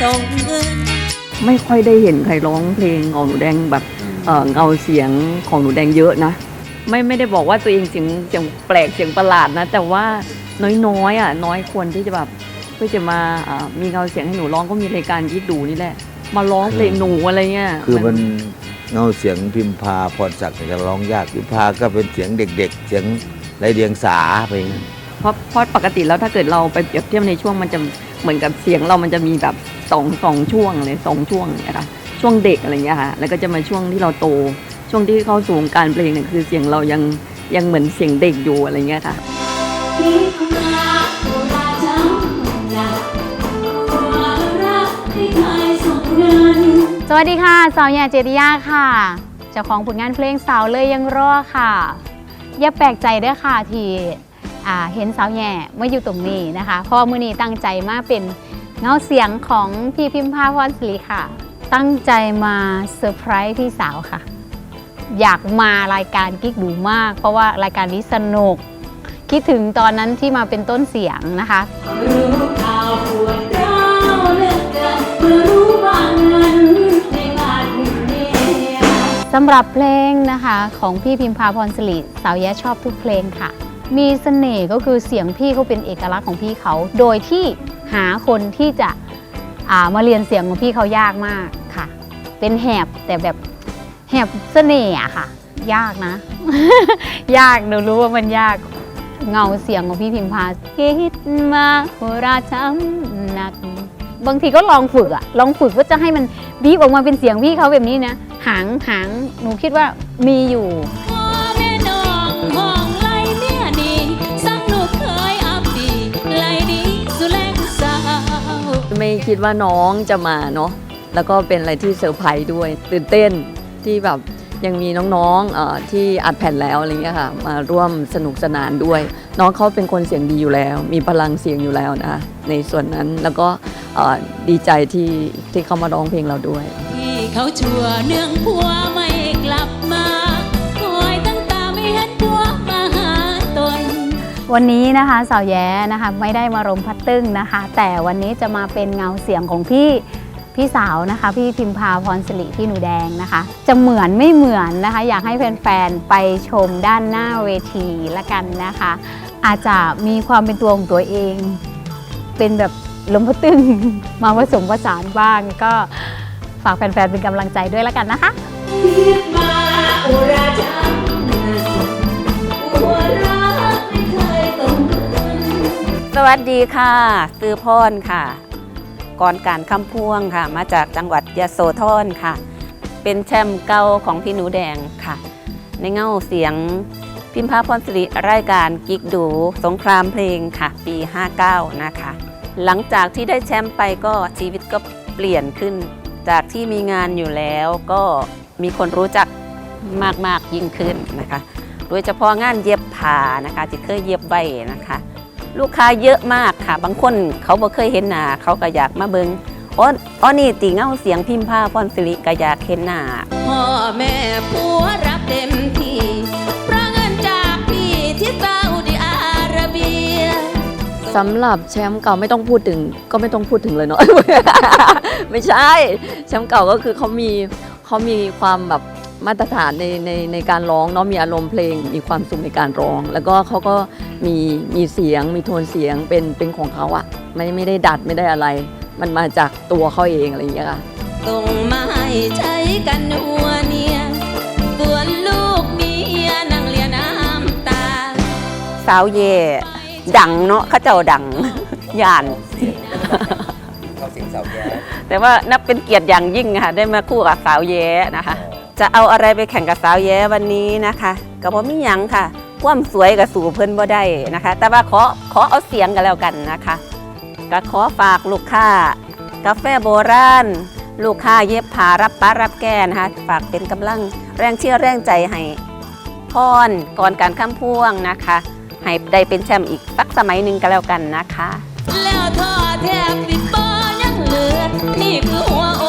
ส่งเงิน ไม่ค่อยได้เห็นใครร้องเพลงของหนูแดงแบบเอ่อเงาเสียงของหนูแดงเยอะนะ ไม่ไม่ได้บอกว่าตัวเองเสียงเสียงแปลกเสียงประหลาดนะ แต่ว่าน้อยๆอะน้อยคนที่จะแบบเพื่อจะมาอ่ามีเงาเสียงให้หนูร้องก็มีรายการยิดดูนี่แหละ มาร้องเพลงหนูอะไรเงี้ยคือมันเงาเสียงพิมพาพรศักดิ์เนี่ยจะร้องยากพิมพาก็เป็นเสียงเด็ก ๆ เสียงไรเดียงสาไปอย่างนั้น เพราะเพราะปกติแล้วถ้าเกิดเราไปเปรียบเทียบในช่วงมันจะเหมือนกับเสียงเรามันจะมีแบบ สองสองช่วงเลยสองช่วงเนะคะช่วงเด็กอะไรเงี้ยค่ะแล้วก็จะมาช่วงที่เราโต ช่วงที่เข้าสู่วงการเพลงเนี่ยคือเสียงเรายังยังเหมือนเสียงเด็กอยู่อะไรเงี้ยค่ะสวัสดีค่ะสาวแย่เจติยาค่ะ เจ้าของผลงานเพลงสาวเลยยังรอค่ะ อย่าแปลกใจเด้วยค่ะที่เห็นสาวแย่มาอยู่ตรงนี้นะคะ เพราะมือนี้ตั้งใจมาเป็น เงาเสียงของพี่พิมพาพรศรีค่ะ ตั้งใจมาเซอร์ไพรส์พี่สาวค่ะ อยากมารายการกิ๊กดูมาก เพราะว่ารายการนี้สนุก คิดถึงตอนนั้นที่มาเป็นต้นเสียงนะคะรู้ข่าวปวดร้าวเหลือเกินเมื่อรู้ว่าเงินในบ้านเนี่ยสำหรับเพลงนะคะของพี่พิมพาพรสิริสาวแย้ชอบทุกเพลงค่ะ มีเสน่ห์ก็คือเสียงพี่เขาเป็นเอกลักษณ์ของพี่เขา โดยที่ หาคนที่จะามาเรียนเสียงของพี่เขายากมากค่ะ เป็นแหบแต่แบบแหบเสน่ห์อะค่ะ ยากนะ ยากหนูรู้ว่ามันยากเงาเสียงของพี่พิมพาคิดมาโหราช้ำหนัก บางทีก็ลองฝึกอะลองฝึกว่าจะให้มันบีบออกมาเป็นเสียงพี่เขาแบบนี้นะ หางหางหนูคิดว่ามีอยู่ ไม่คิดว่าน้องจะมาเนาะแล้วก็เป็นอะไรที่เซอร์ไพรส์ด้วยตื่นเต้นที่แบบยังมีน้องๆที่อัดแผ่นแล้วอะไรเงี้ยค่ะมาร่วมสนุกสนานด้วย น้องเขาเป็นคนเสียงดีอยู่แล้ว มีพลังเสียงอยู่แล้วนะคะในส่วนนั้นแล้วก็ดีใจที่ที่เขามาร้องเพลงเราด้วย ที่เขาชัวเนื่องผัวไม่กลับ วันนี้นะคะสาวแย้นะคะไม่ได้มารมพัดตึ้งนะคะ แต่วันนี้จะมาเป็นเงาเสียงของพี่พี่สาวนะคะ พี่พิมพาพรสิริพี่หนูแดงนะคะ จะเหมือนไม่เหมือนนะคะ อยากให้แฟนๆไปชมด้านหน้าเวทีละกันนะคะ อาจจะมีความเป็นตัวของตัวเอง เป็นแบบลมพัดตึ้งมาผสมผสานบ้างก็ฝากแฟนๆเป็นกำลังใจด้วยละกันนะคะ สวัสดีค่ะซื้อพรค่ะก่อนการคำพ่วงค่ะ มาจากจังหวัดยโสธรค่ะ เป็นแชมป์เก่าของพี่หนูแดงค่ะ ในเงาเสียงพิมพาพรสิริรายการกิกดูสงครามเพลงค่ะ ปี 59 นะคะ หลังจากที่ได้แชมป์ไปก็ชีวิตก็เปลี่ยนขึ้น จากที่มีงานอยู่แล้วก็มีคนรู้จักมาก ๆ ยิ่งขึ้นนะคะ โดยเฉพาะงานเย็บผ้านะคะที่เคยเย็บไว้นะคะ ลูกค้าเยอะมากค่ะ บางคนเขาบ่เคยเห็นหน้าเขาก็อยากมาเบิงอ๋ออ๋อนี่ตีเงาเสียงพิมพ์ผ้าพรสิริก็อยากเห็นหน้าพ่อแม่ผัวรับเต็มที่เพราะเงินจากพี่ที่ซาอุดิอาระเบียสำหรับแชมป์เก่าไม่ต้องพูดถึง ก็ไม่ต้องพูดถึงเลยเนาะ ไม่ใช่ แชมป์เก่าก็คือเขามีเขามีความแบบ มาตรฐานในในในการร้องเนาะมีอารมณ์เพลง มีความสุขในการร้อง แล้วก็เขาก็มีมีเสียงมีโทนเสียงเป็นเป็นของเขาอะไม่ไม่ได้ดัดไม่ได้อะไร มันมาจากตัวเขาเองอะไรอย่างเงี้ยค่ะต้องมาให้ใช้กันนัวเนียส่วนลูกเมียนั่งเลียน้ำตา สาวเย่ดังเนาะเขาเจ้าดัง ย่าน เขาเสียงสาวแย่แต่ว่านับเป็นเกียรติอย่างยิ่งค่ะได้มาคู่กับสาวแย้นะคะ จะเอาอะไรไปแข่งกับสาวแย้วันนี้นะคะก็บ่มีหยังค่ะความสวยกับสู่เพิ่นบ่ได้นะคะ แต่ว่าขอขอเอาเสียงกันแล้วกันนะคะ ก็ขอฝากลูกค้ากาแฟโบราณ ลูกค้าเย็บผ้ารับป้ารับแก้นะคะ ฝากเป็นกำลังแรงเชื่อแรงใจให้พรก่อนการข้ามพ่วงนะคะ ให้ได้เป็นแชมป์อีกสักสมัยหนึ่งก็แล้วกันนะคะ แล้วทอแทบติดปอยังเหลือนี่คือหัว